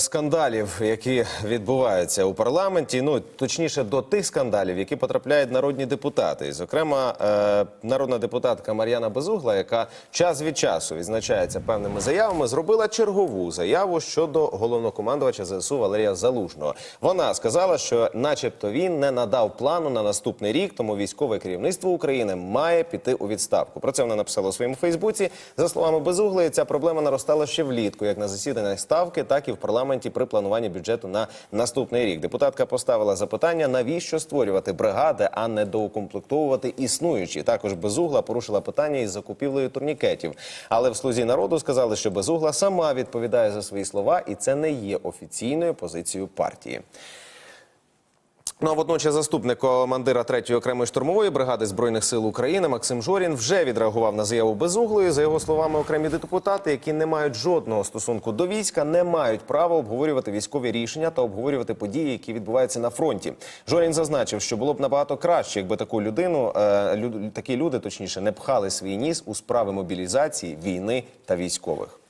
скандалів, які відбуваються у парламенті. Ну точніше, до тих скандалів, які потрапляють народні депутати. І, Зокрема, е, народна депутатка Мар'яна Безугла, яка час від часу відзначається певними заявами, зробила чергову заяву щодо головнокомандувача ЗСУ Валерія Залужного. Вона сказала, що, начебто, він не надав плану на наступний рік, тому військове керівництво України має піти у відставку. Про це вона написала у своєму Фейсбуці. За словами Безуглої, ця проблема наростала ще влітку, як на засіданнях ставки, так і в парламенті при плануванні бюджету на наступний рік. Депутатка поставила запитання, навіщо створювати бригади, а не доукомплектовувати існуючі. Також Безугла порушила питання із закупівлею турнікетів. Але в слузі народу сказали, що Безугла сама відповідає за свої слова, і це не є офіційною позицією партії. Ну а водночас заступник командира 3-ї окремої штурмової бригади збройних сил України Максим Жорін вже відреагував на заяву безуглої. За його словами, окремі депутати, які не мають жодного стосунку до війська, не мають права обговорювати військові рішення та обговорювати події, які відбуваються на фронті. Жорін зазначив, що було б набагато краще, якби таку людину е, лю- такі люди, точніше, не пхали свій ніс у справи мобілізації, війни та військових.